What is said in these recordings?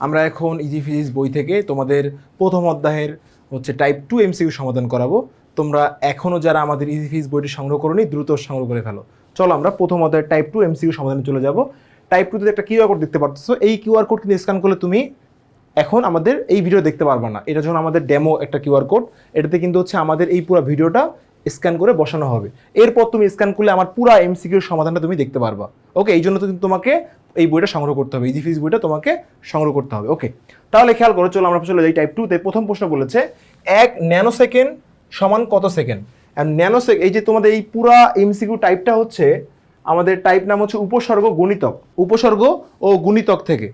আমরা এখন easy physics বই থেকে তোমাদের প্রথম অধ্যায়ের হচ্ছে টাইপ টু এমসিকিউ সমাধান করাবো। তোমরা এখনও যারা আমাদের ইজি ফিজিক্স বইটি সংগ্রহ করোনি, দ্রুত সংগ্রহ করে ফেলো। চলো আমরা প্রথম অধ্যায়ের টাইপ টু এমসিকিউ সমাধানে চলে যাব। টাইপ টুতে একটা কিউআর কোড দেখতে পাচ্ছ এই কিউআর কোড কিন্তু স্ক্যান করলে তুমি এখন আমাদের এই ভিডিও দেখতে পারবা না। এটা যখন আমাদের ডেমো একটা কিউআর কোড এটাতে কিন্তু হচ্ছে আমাদের এই পুরো ভিডিওটা স্ক্যান করে বসানো হবে। এরপর তুমি স্ক্যান করলে আমার পুরো এমসিকিউর সমাধানটা তুমি দেখতে পারবা। ওকে এই জন্য তো কিন্তু তোমাকে এই বইটা সংগ্রহ করতে হবে। ইজি ফিজ বইটা তোমাকে সংগ্রহ করতে হবে। ওকে তাহলে খেয়াল করো, চলো আমরা চলে যাই টাইপ টুতে প্রথম প্রশ্ন বলেছে, এক ন্যানো সেকেন্ড সমান কত সেকেন্ড? ন্যানো সেক এই যে তোমাদের এই পুরা এমসিকিউ টাইপটা হচ্ছে, আমাদের টাইপ নাম হচ্ছে উপসর্গ গণিতক। উপসর্গ ও গুণিতক থেকে।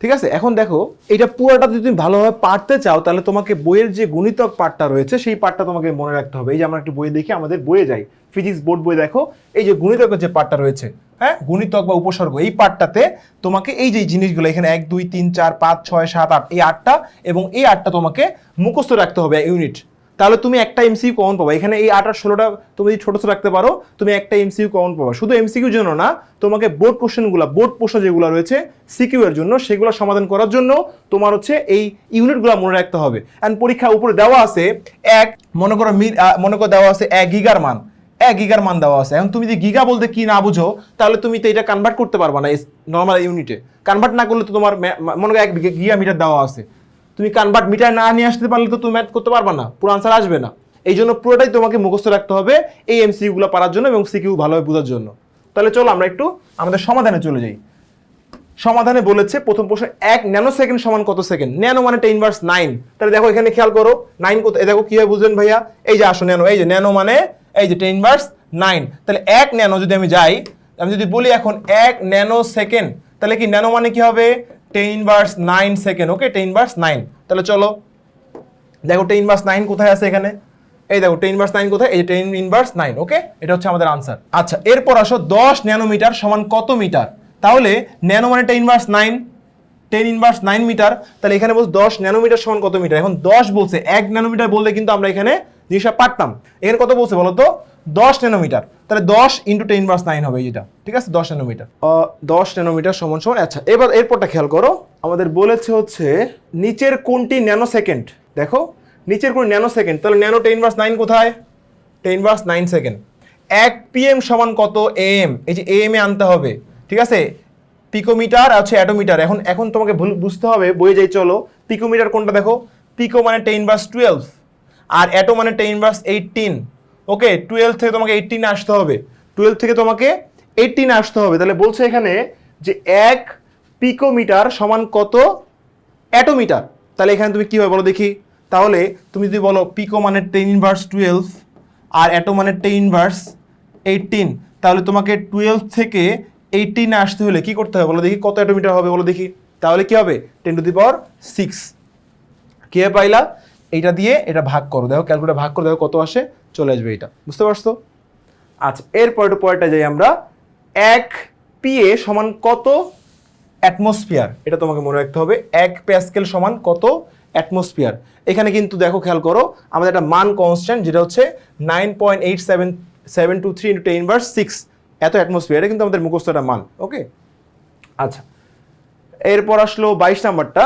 ঠিক আছে? এখন দেখো এটা পুরোটা যদি তুমি ভালোভাবে পারতে চাও, তাহলে তোমাকে বইয়ের যে গুণিতক পার্টটা রয়েছে, সেই পার্টটা তোমাকে মনে রাখতে হবে। এই যে আমরা একটু বই দেখি, আমাদের বইয়ে যাই। ফিজিক্স বোর্ড বই দেখো, এই যে গণিতকের যে পার্টটা রয়েছে হ্যাঁ? গণিতক বা উপসর্গ, এই পার্টটাতে তোমাকে এই যে জিনিসগুলো, এখানে এক, দুই, তিন, চার, পাঁচ, ছয়, সাত, আট, এই আটটা, এবং এই আটটা তোমাকে মুখস্থ রাখতে হবে ইউনিট। তাহলে তুমি একটা এমসিউ কমন পাবা। এখানে এই আট আর ষোলোটা তুমি যদি ছোটো ছোটো রাখতে পারো, তুমি একটা এমসিউ কমন পাবা। শুধু এমসিকিউর জন্য না, তোমাকে বোর্ড কোশ্চেনগুলো বোর্ড প্রশ্ন যেগুলো রয়েছে সিকিউ এর জন্য, সেগুলো সমাধান করার জন্য তোমার হচ্ছে এই ইউনিটগুলো মনে রাখতে হবে। অ্যান্ড পরীক্ষা উপরে দেওয়া আছে এক, মনে করো মনে করো দেওয়া আছে এক গিগার মান। এক গিগার মান দেওয়া আছে। এখন তুমি যদি গিগা বলতে কি না বুঝো, তাহলে তুমি তো এটা কনভার্ট করতে পারবা না নর্মাল ইউনিটে কনভার্ট না করলে তো তোমার মনে করো এক গিগা মিটার দেওয়া আছে। তুমি কনভার্ট মিটার না নিয়ে আসতে পারলে তো তুমি ম্যাথ করতে পারবে না। পুরো আনসার আসবে না। এই জন্য পুরোটাই তোমাকে মুখস্থ রাখতে হবে এই এমসিকিউগুলো পারার জন্য এবং সিকিউ ভালোভাবে বোঝার জন্য। তাহলে চলো আমরা একটু আমাদের সমাধানে চলে যাই। সমাধানে বলেছে প্রথম প্রশ্ন, এক ন্যানো সেকেন্ড সমান কত সেকেন্ড ন্যানো মানে টেন ভার্স নাইন তাহলে দেখো এখানে খেয়াল করো নাইন কত দেখো কীভাবে বুঝবেন ভাইয়া? এই যে আসো ন্যানো, এই যে ন্যানো মানে এই যে টেন ভার্স নাইন তাহলে এক ন্যানো যদি আমি যাই, আমি যদি বলি এখন এক ন্যানো সেকেন্ড তাহলে কি ন্যানো মানে কি হবে? Ten verse nine second okay ten verse nine তাহলে চলো, দেখো টেন ইনভার্স নাইন কোথায় আছে এখানে? এই দেখো টেন ইনভার্স নাইন কোথায়? এই টেন ইনভার্স নাইন ওকে এটা হচ্ছে আমাদের আনসার আচ্ছা এরপর আসো দশ ন্যানোমিটার সমান কত মিটার? তাহলে ন্যানো মানে ten inverse nine ten inverse nine metre. তাহলে এখানে বলছে দশ ন্যানোমিটার সমান কত মিটার? এখন দশ বলছে, এক ন্যানোমিটার বললে কিন্তু আমরা এখানে জিনিসটা পারতাম। এর কত বলছে বলো তো দশ ন্যানোমিটার। তাহলে দশ ইন্টু টেন ইনভার্স নাইন হবে যেটা ঠিক আছে? দশ ন্যানোমিটার। দশ ন্যানোমিটার সমান সমান আচ্ছা এবার এরপরটা খেয়াল করো। আমাদের বলেছে হচ্ছে, নিচের কোনটি ন্যানো সেকেন্ড দেখো, নিচের কোন ন্যানো সেকেন্ড তাহলে ন্যানো টেন ভার্স নাইন কোথায়? টেন ভার্স নাইন সেকেন্ড এক পিএম সমান কত? এম এই যে এম এ আনতে হবে। ঠিক আছে? পিকোমিটার আছে অ্যাটোমিটার। এখন এখন তোমাকে ভুল- বুঝতে হবে, বয়ে যাই, চলো। পিকোমিটার কোনটা দেখো? পিকো মানে টেন ভার্স টুয়েলভ আর অ্যাটো মানে ten verse eighteen okay twelve থেকে তোমাকে এইটিনে আসতে হবে। টুয়েলভ থেকে তোমাকে এইটিনে আসতে হবে। তাহলে বলছে এখানে যে এক পিকোমিটার সমান কত? অ্যাটোমিটার। তাহলে এখানে তুমি কী হবে বলো দেখি। তাহলে তুমি যদি বলো পিকো মানে টেন ইনভার্স টুয়েলভ আর অ্যাটো মানে টেন ইনভার্স এইটিন তাহলে তোমাকে টুয়েলভ থেকে এইটিনে আসতে হলে কি করতে হবে বলো দেখি কত অ্যাটোমিটার হবে বলো দেখি। তাহলে কি হবে? Ten to the power six কে পাইলা? এইটা দিয়ে এটা ভাগ করো। দেখো ক্যালকুলেটার ভাগ করে, দেখো কত আসে, চলে আসবে এটা বুঝতে পারছ? আচ্ছা এরপর পরেরটা যাই আমরা। এক পিএ সমান কত অ্যাটমসফিয়ার? এটা তোমাকে মনে রাখতে হবে। এক প্যাসকেল সমান কত অ্যাটমসফিয়ার? এখানে কিন্তু দেখো, খেয়াল করো, আমাদের একটা মান কনস্ট্যান্ট যেটা হচ্ছে nine point eight seven seven two three into ten verse six এত অ্যাটমসফিয়ার, এটা কিন্তু আমাদের মুখস্থ একটা মান ওকে আচ্ছা এরপর আসলো বাইশ নাম্বারটা,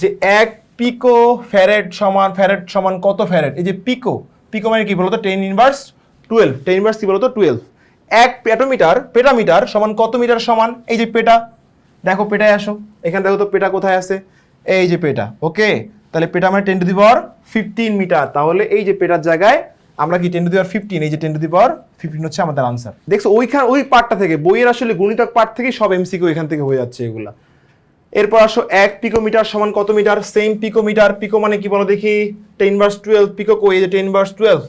যে এক পিকো ফ্যারেট সমান ফ্যারেট সমান কত ফ্যারেট এই যে পিকো পিকো মানে কি বলতো? Ten inverse twelve ten inverse কি বলতো? টুয়েলভ এক পেটোমিটার পেটামিটার সমান কত মিটার সমান? এই যে পেটা দেখো পেটায় আসো। এখানে দেখো তো পেটা কোথায় আছে এই যে পেটা ওকে তাহলে পেটা মানে ten to the power fifteen metre তাহলে এই যে পেটার জায়গায় আমরা কি ten to the power fifteen এই যে ten to the power fifteen হচ্ছে আমাদের আনসার দেখছ, ওইখান, ওই পার্টটা থেকে, বইয়ের আসলে গণিতক পার্ট থেকেই সব এমসিকিউ এখান থেকে হয়ে যাচ্ছে এগুলা। এরপর আসো এক পিকোমিটার সমান কত মিটার? সেম পিকোমিটার, পিকো মানে কি বলো দেখি? টেন ভার্স টুয়েলভ পিকো কই? এই যে টেন ভার্স টুয়েলভ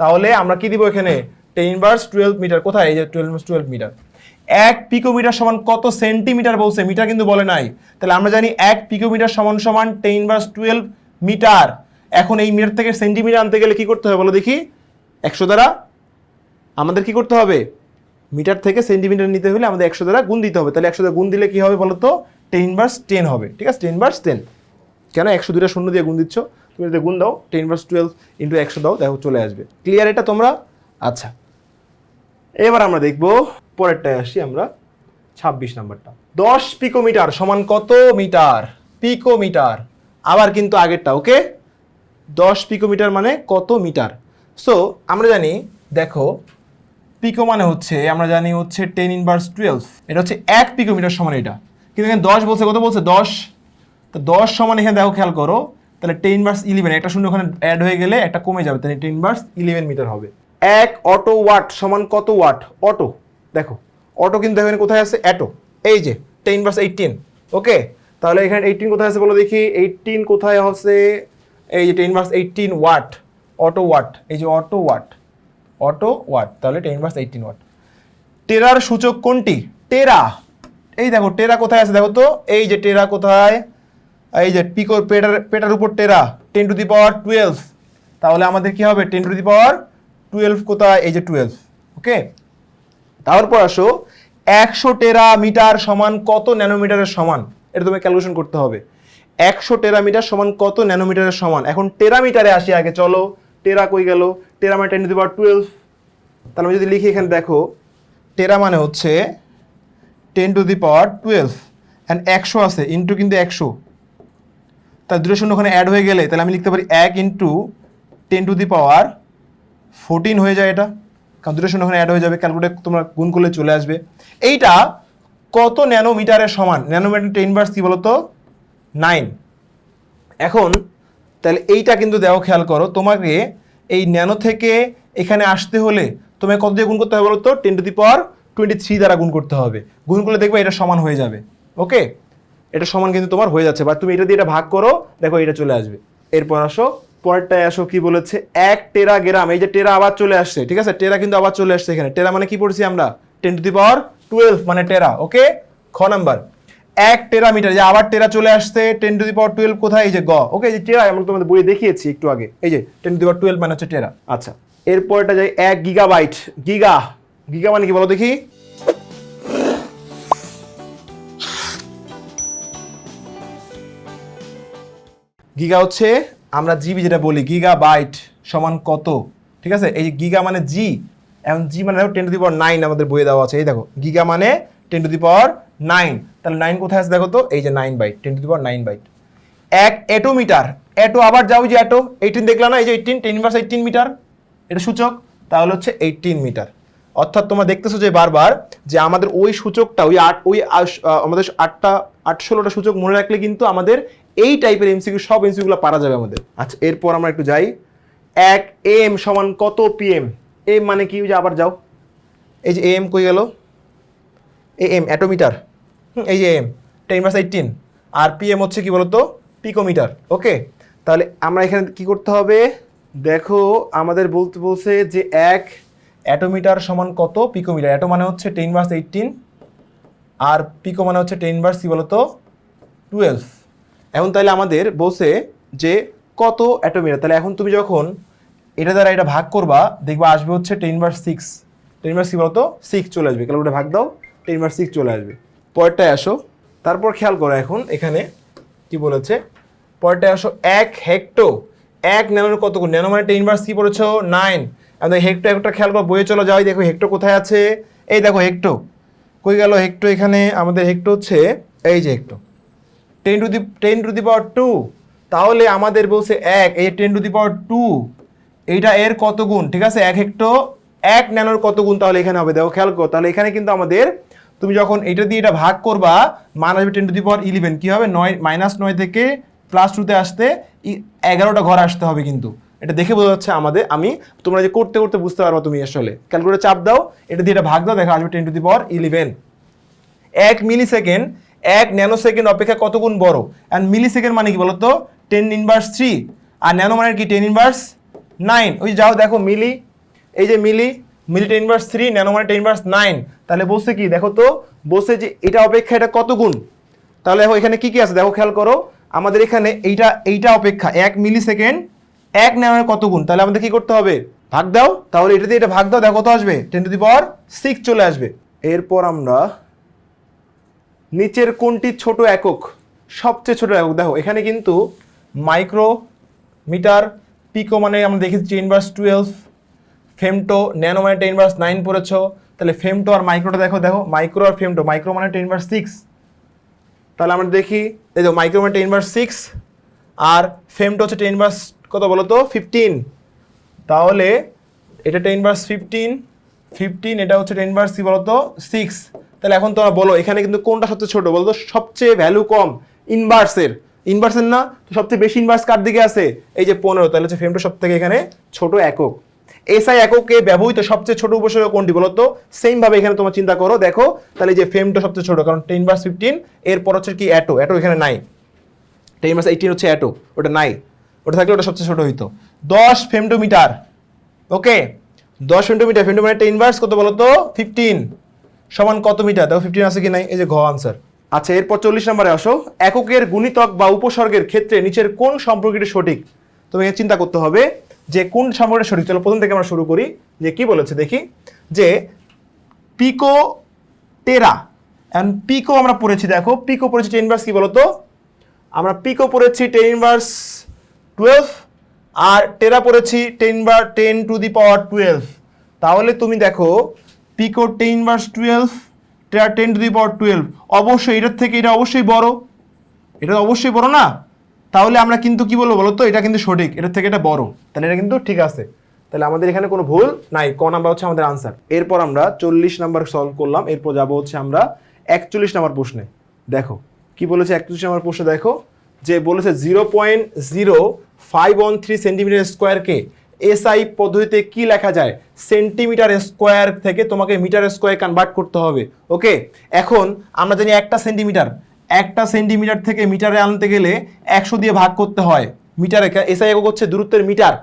তাহলে আমরা কি দিব এখানে? Ten verse twelve metre. কোথায়? এই যে টুয়েলভ টুয়েলভ মিটার। এক পিকোমিটার সমান কত সেন্টিমিটার বলছে? মিটার কিন্তু বলে নাই। তাহলে আমরা জানি এক পিকোমিটার সমান সমান টেন ভার্স টুয়েলভ মিটার। এখন এই মিটার থেকে সেন্টিমিটার আনতে গেলে কি করতে হবে বলো দেখি? একশো দ্বারা আমাদের কি করতে হবে? মিটার থেকে সেন্টিমিটার নিতে হলে আমাদের একশো দ্বারা গুণ দিতে হবে। তাহলে একশো দ্বারা গুণ দিলে কি হবে বলো তো? টেন ভার্স টেন হবে, ঠিক আছে? টেন ভার্স টেন কেন একশো দুইটা শূন্য দিয়ে গুণ দিচ্ছ? তুমি যদি গুণ দাও টেন ভার্স টুয়েলভ ইন্টু একশো দাও, দেখো চলে আসবে। ক্লিয়ার এটা তোমরা? আচ্ছা। এবার আমরা দেখব, পরেরটায় আসি আমরা, ছাব্বিশ নাম্বারটা। দশ পিকোমিটার সমান কত মিটার? পিকোমিটার। আবার কিন্তু আগেরটা, ওকে? দশ পিকোমিটার মানে কত মিটার? সো আমরা জানি, দেখো, পিকো মানে হচ্ছে, আমরা জানি হচ্ছে টেন ইনভার্স টুয়েলভ এটা হচ্ছে এক পিকোমিটার সমান এটা। কিন্তু এখানে দশ বলছে, কত বলছে? দশ। তো দশ সমান এখানে দেখো খেয়াল করো। তাহলে টেন ইনভার্স ইলেভেন একটা শূন্য ওখানে অ্যাড হয়ে গেলে একটা কমে যাবে, তাহলে টেন ইনভার্স ইলেভেন মিটার হবে। এক অটো ওয়াট সমান কত ওয়াট অটো দেখো অটো কিন্তু এখানে কোথায় আছে? অ্যাটো এই যে টেন ইনভার্স এইটিন ওকে তাহলে এখানে এইটিন কোথায় আছে বলো দেখি? এইটিন কোথায় আছে? এই যে ten inverse eighteen watt atto watt এই যে অটো ওয়াট অটো ওয়াট তাহলে টেন ইনভার্স এইটিন ওয়াট টেরার সূচক কোনটি? টেরা। এই দেখো, টেরা কোথায় আছে দেখো তো? এই যে টেরা কোথায়? এই যে পিকোর পেটার পেটার উপর tera ten to the power twelve তাহলে আমাদের কি হবে? Ten to the power twelve কোথায়? এই যে টুয়েলভ ওকে তারপর আসো, একশো টেরা মিটার সমান কত ন্যানোমিটারের সমান? এটা তোমাকে ক্যালকুলেশন করতে হবে। একশো টেরামিটার সমান কত ন্যানোমিটারের সমান? এখন টেরামিটারে আসি আগে, চলো। টেরা কই গেল? টেরা মানে ten to the power twelve তাহলে আমি যদি লিখি এখানে, দেখো, টেরা মানে হচ্ছে ten to the power twelve and একশো আছে ইন্টু কিন্তু একশো। তার দুটো শূন্য ওখানে অ্যাড হয়ে গেলে, তাহলে আমি লিখতে পারি এক into ten to the power fourteen হয়ে যায় এটা। কারণ দুটো শূন্য ওখানে অ্যাড হয়ে যাবে ক্যালকুলেট তোমরা গুণ করলে চলে আসবে। এইটা কত ন্যানোমিটারের সমান? ন্যানোমিটার টেন ভার্স কী বলতো? নাইন এখন, তাহলে এইটা কিন্তু দেখো, খেয়াল করো, তোমাকে এই ন্যানো থেকে এখানে আসতে হলে তোমাকে কত দিয়ে গুণ করতে হবে বলো তো ten to the power twenty three দ্বারা গুণ করতে হবে। গুণ করলে দেখবে এটা সমান হয়ে যাবে। ওকে এটা সমান কিন্তু তোমার হয়ে যাচ্ছে। বা তুমি এটা দিয়ে এটা ভাগ করো, দেখো এটা চলে আসবে। এরপর আসো, পরেরটায় আসো কি বলেছে? এক টেরা গ্রাম এই যে টেরা আবার চলে আসছে, ঠিক আছে? টেরা কিন্তু আবার চলে আসছে এখানে। টেরা মানে কি পড়ছি আমরা? Ten to the power twelve মানে টেরা ওকে খ নাম্বার। এক টেরা মিটার যে আবার টেরা চলে আসছে ten to the power twelve কোথায়? এই যে গ ওকে এই যে টেরা আমরা তোমাদের বইয়ে দেখিয়েছি একটু আগে। এই যে ten to the power twelve মানে হচ্ছে টেরা আচ্ছা এরপরটা যাই এক গিগাবাইট গিগা গিগা মানে কি বলো দেখি? গিগা হচ্ছে, আমরা জিবি যেটা বলি গিগা বাইট সমান কত? ঠিক আছে? এই গিগা মানে জি, এখন জি মানে দেখো ten to the power nine আমাদের বইয়ে দেওয়া আছে। এই দেখো, গিগা মানে ten to the power nine তাহলে নাইন কোথায় আছে দেখো তো? এই যে nine byte ten to the power nine byte এক এটোমিটার, এটো আবার যাও যে এটো এইটিন দেখলাম না? এই যে eighteen ten inverse eighteen metre এটা সূচক, তাহলে হচ্ছে এইটিন মিটার অর্থাৎ তোমরা দেখতেছো যে বারবার যে আমাদের ওই সূচকটা, ওই আট, ওই আমাদের আটটা আট ষোলোটা সূচক মনে রাখলে কিন্তু আমাদের এই টাইপের এমসিকিউ সব এমসিকিউগুলো পারা যাবে আমাদের। আচ্ছা এরপর আমরা একটু যাই। এক এম সমান কত পিএম এম মানে কি? যে আবার যাও। এই যে এম কই গেল? A M, attometre. এই যে এম টেন মাস এইটিন আর পিএম হচ্ছে কি বলতো? পিকোমিটার। ওকে? তাহলে আমরা এখানে কি করতে হবে? দেখো, আমাদের বলতে বলছে যে এক অ্যাটোমিটার সমান কত? পিকোমিটার। অ্যাটো মানে হচ্ছে টেন মাস এইটিন আর পিকো মানে হচ্ছে টেন ভার্স কি বলতো? টুয়েলভ এখন তাহলে আমাদের বলছে যে কত অ্যাটোমিটার? তাহলে এখন তুমি যখন এটা দ্বারা এটা ভাগ করবা, দেখবা আসবে হচ্ছে ten verse six ten verse কি বলতো? সিক্স চলে আসবে। ওটা ভাগ দাও টেন ভার্স সিক্স চলে আসবে। পরেরটায় আসো। তারপর খেয়াল করো এখন এখানে কি বলেছে? পরেরটায় আসো এক হেক্টো। এক ন্যানোর কত ন্যানো মানে টেন ভার্স কি পড়েছো? নাইন আমাদের হেক্টো একটা খেয়াল করো বইয়ে চলো যাই, দেখো হেক্টো কোথায় আছে? এই দেখো হেক্টো কই গেল হেক্টো এখানে? আমাদের হেক্টো হচ্ছে এই যে hecto ten to the ten to the power two তাহলে আমাদের বলছে এক, এই ten to the power two এইটা এর কত গুণ? ঠিক আছে, এক হেক্টো এক ন্যানোর কত গুণ তাহলে এখানে হবে? দেখো খেয়াল করো, তাহলে এখানে কিন্তু আমাদের তুমি যখন এটা দিয়ে এটা ভাগ করবা, মান আসবে ten to the power eleven কী হবে? নয় মাইনাস নয় থেকে প্লাস টুতে আসতে এগারোটা ঘর আসতে হবে কিন্তু। এটা দেখে বোঝা যাচ্ছে আমাদের, আমি, তোমরা যে করতে করতে বুঝতে পারবা তুমি আসলে। ক্যালকুলেটর চাপ দাও, এটা দিয়ে এটা ভাগ দাও, দেখা আসবে ten to the power eleven এক মিলি সেকেন্ড এক ন্যানো সেকেন্ড অপেক্ষা কত গুণ বড়? অ্যান্ড মিলি সেকেন্ড মানে কি বলতো? টেন ইনভার্স থ্রি আর ন্যানো মানে কি? টেন ইনভার্স নাইন ওই যাও দেখো, মিলি, এই যে milli milli ten inverse three nano মানে টেন ইনভার্স নাইন তাহলে বসে কি? দেখো তো, বসে যে এটা অপেক্ষা, এটা কত গুণ? তাহলে দেখো এখানে কি কি আছে? দেখো খেয়াল করো, আমাদের এখানে এইটা এইটা অপেক্ষা, এক মিলি সেকেন্ড এক নেওয়ার কত গুণ? তাহলে আমাদের কি করতে হবে? ভাগ দাও। তাহলে এটা দিয়ে এটা ভাগ দাও। দেখো কত আসবে? Ten to the power six চলে আসবে। এরপর আমরা নিচের কোনটি ছোট একক? সবচেয়ে ছোট একক। দেখো, এখানে কিন্তু মাইক্রো মিটার পিকো মানে আমরা দেখেছি ten verse twelve femto nano মানে টেন ভার্স নাইন পড়েছ। তাহলে ফেমটো আর মাইক্রোটা দেখো দেখো মাইক্রো আর ফেমটো মাইক্রো মানে টেন ভার্স সিক্স তাহলে আমরা দেখি, এই মাইক্রো মানে টেন ইনভার্স সিক্স আর ফেমটো হচ্ছে টেন ইনভার্স কত বলো তো? ফিফটিন তাহলে এটা টেন ইনভার্স ফিফটিন ফিফটিন এটা হচ্ছে টেন ইনভার্স কি বলো তো? সিক্স তাহলে এখন তোমরা বলো, এখানে কিন্তু কোনটা সবচেয়ে ছোট বলো তো? সবচেয়ে ভ্যালু কম ইনভার্সের ইনভার্সের না? তো সবচেয়ে বেশি ইনভার্স কার দিকে আছে? এই যে পনেরো, তাহলে হচ্ছে ফেমটা সব থেকে এখানে ছোট একক। এসআই এককে ব্যবহৃত সবচেয়ে ছোট উপসর্গ কোনটি বলো তো? সেম ভাবে এখানে তোমার চিন্তা করো, দেখো। তাহলে যে ফেমটা সবচেয়ে ছোট, কারণ টেন ভার্স ফিফটিন এরপর হচ্ছে কি অ্যাটো অ্যাটো এখানে নাই। টেন ভার্স এইটিন হচ্ছে অ্যাটো ওটা নাই। ওটা থাকলে ওটা সবচেয়ে ছোট হইতো। দশ ফেমটোমিটার ওকে? দশ ফেমটোমিটার ফেমটোমিটার টেন ভার্স কত বলো তো ফিফটিন সমান কত মিটার দেখো ফিফটিন আছে কি নাই? এই যে ঘ আনসার আচ্ছা এরপর চল্লিশ নম্বরে আসো। এককের গুণিতক বা উপসর্গের ক্ষেত্রে নিচের কোন সম্পর্কটি সঠিক? তোমাকে চিন্তা করতে হবে যে কোন সম্পর্কটা সঠিক। চলো প্রথম থেকে আমরা শুরু করি। যে কি বলেছে দেখি? যে পিকো টেরা অ্যান্ড পিকো আমরা পড়েছি, দেখো। পিকো পড়েছি টেন ভার্স কি বলতো? আমরা পিকো পড়েছি টেন ইনভার্স টুয়েলভ আর টেরা পড়েছি ten bar ten to the power twelve তাহলে তুমি দেখো pico ten inverse twelve tera ten to the power twelve অবশ্যই এটার থেকে এটা অবশ্যই বড়। এটা অবশ্যই বড় না? তাহলে আমরা কিন্তু কি বলব বলো তো এটা কিন্তু সঠিক। এটার থেকে এটা বড়। তাহলে এটা কিন্তু ঠিক আছে। তাহলে আমাদের এখানে কোনো ভুল নাই। ক নাম্বার হচ্ছে আমাদের আনসার এরপর আমরা চল্লিশ নাম্বার সলভ করলাম। এরপর যাব হচ্ছে আমরা একচল্লিশ নাম্বার প্রশ্নে। দেখো, কি বলেছে একচল্লিশ নাম্বার প্রশ্নে? দেখো, যে বলেছে zero point zero five one three centimetre স্কোয়ারকে এসআই পদ্ধতিতে কি লেখা যায়? সেন্টিমিটার স্কোয়ার থেকে তোমাকে মিটার স্কোয়ার কনভার্ট করতে হবে। ওকে এখন আমরা জানি একটা সেন্টিমিটার একটা সেন্টিমিটার থেকে মিটারে আনতে গেলে একশো দিয়ে ভাগ করতে হয়। মিটারে এসআই একক হচ্ছে দূরত্বের মিটার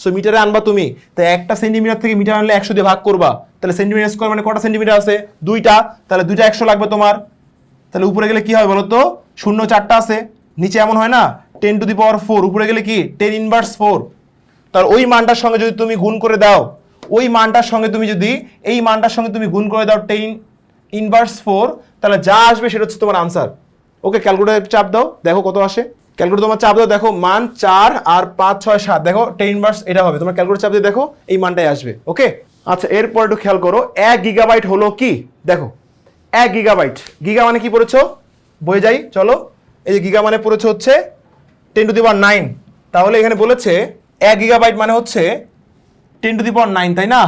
সো মিটারে আনবা তুমি। তাই একটা সেন্টিমিটার থেকে মিটার আনলে একশো দিয়ে ভাগ করবা। তাহলে সেন্টিমিটার স্কোয়ার মানে কটা সেন্টিমিটার আছে? দুইটা। তাহলে দুইটা একশো লাগবে তোমার। তাহলে উপরে গেলে কি হয় বলো তো? শূন্য চারটা আছে। নিচে এমন হয় না? Ten to the power four উপরে গেলে কি? টেন ইনভার্স ফোর তার ওই মানটার সঙ্গে যদি তুমি গুণ করে দাও, ওই মানটার সঙ্গে তুমি যদি, এই মানটার সঙ্গে তুমি গুণ করে দাও টেন ইনভার্স ফোর তাহলে যা আসবে সেটা হচ্ছে তোমার আনসার ওকে ক্যালকুলেটার চাপ দাও, দেখো কত আসে। ক্যালকুলেটর তোমার চাপ দাও, দেখো মান চার আর পাঁচ, ছয়, সাত, দেখো টেন ইনভার্স এটা হবে। তোমার ক্যালকুলেটর চাপ দিয়ে দেখো, এই মানটাই আসবে। ওকে আচ্ছা এরপর একটু খেয়াল করো, এক গিগাবাইট হলো কি? দেখো, এক গিগাবাইট গিগা মানে কি পড়েছো? বয়ে যাই চলো। এই যে গিগা মানে পড়েছে হচ্ছে ten to the power nine তাহলে এখানে বলেছে এক গিগাবাইট মানে হচ্ছে ten to the power nine তাই না?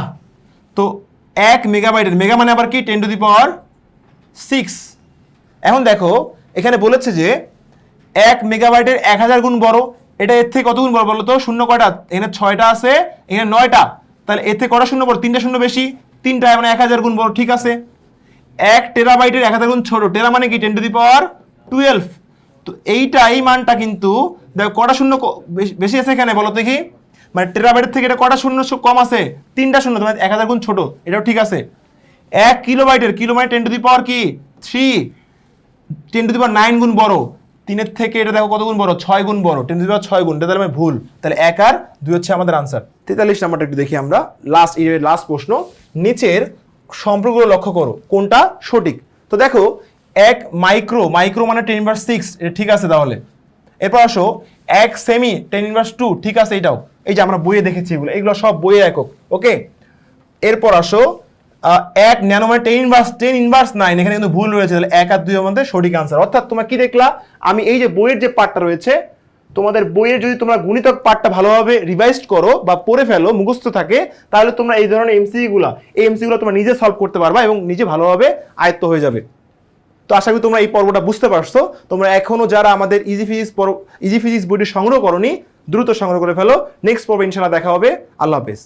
তো এক মেগাবাইটের মেগা মানে আবার কি? Ten to the power six এখন দেখো, এখানে বলেছে যে এক মেগাবাইটের এক হাজার গুণ বড়। এটা এর থেকে কত গুণ বড় বলো তো? শূন্য কয়টা? এখানে ছয়টা আছে, এখানে নয়টা। তাহলে এর থেকে কটা শূন্য বড়? তিনটা শূন্য বেশি। তিনটা মানে এক হাজার গুণ বড়, ঠিক আছে? এক টেরাবাইটের এক হাজার গুণ ছোট। টেরা মানে কি? Ten to the power twelve তো এইটা, এই মানটা কিন্তু, দেখো, কটা শূন্য বেশি- আছে এখানে, বলো দেখি। মানে টেরাবাইটের থেকে এটা কটা শূন্য কম আছে? তিনটা শূন্য, তোমার এক হাজার গুণ ছোট, এটাও ঠিক আছে। এক কিলোবাইটের কিলো মানে টেন টু দি পাওয়ার কি? Three ten to the power nine গুণ বড়। তিনের থেকে এটা দেখো কত গুণ বড়? ছয় গুণ বড়। টেন টু দি পাওয়ার ছয় গুণ, এটা তাহলে ভুল। তাহলে এক আর দুই হচ্ছে আমাদের আনসার তেতাল্লিশ নাম্বারটা একটু দেখি আমরা। লাস্ট লাস্ট প্রশ্ন। নিচের সম্পর্কগুলো লক্ষ্য করো, কোনটা সঠিক? তো দেখো এক মাইক্রো মাইক্রো মানে টেন ইনভার্স সিক্স ঠিক আছে তাহলে। এরপর আসো, এক সেমি টেন ইনভার্স টু ঠিক আছে এটাও। এই যে আমরা বইয়ে দেখেছি এগুলো এগুলো সব বইয়ে একক ওকে এরপর আসো এক nanometre ten inverse ten inverse nine এখানে কিন্তু ভুল রয়েছে, তাহলে এক আর দুই মধ্যে সঠিক আনসার অর্থাৎ তোমরা কি দেখলা? আমি এই যে বইয়ের যে পার্টটা রয়েছে, তোমাদের বইয়ের যদি তোমরা গুণিতক পার্টটা ভালোভাবে রিভাইজ করো বা পড়ে ফেলো, মুখস্থ থাকে, তাহলে তোমরা এই ধরনের এমসি গুলা, এই এমসি গুলো তোমরা নিজে সলভ করতে পারবা এবং নিজে ভালোভাবে আয়ত্ত হয়ে যাবে। তো আশা করি তোমরা এই পর্বটা বুঝতে পারছ। তোমরা এখনও যারা আমাদের ইজি ফিজিক্স ইজি ফিজিক্স বইটি সংগ্রহ করনি, দ্রুত সংগ্রহ করে ফেলো। নেক্সট পর্বে ইনশাল্লাহ দেখা হবে। আল্লাহ হাফেজ।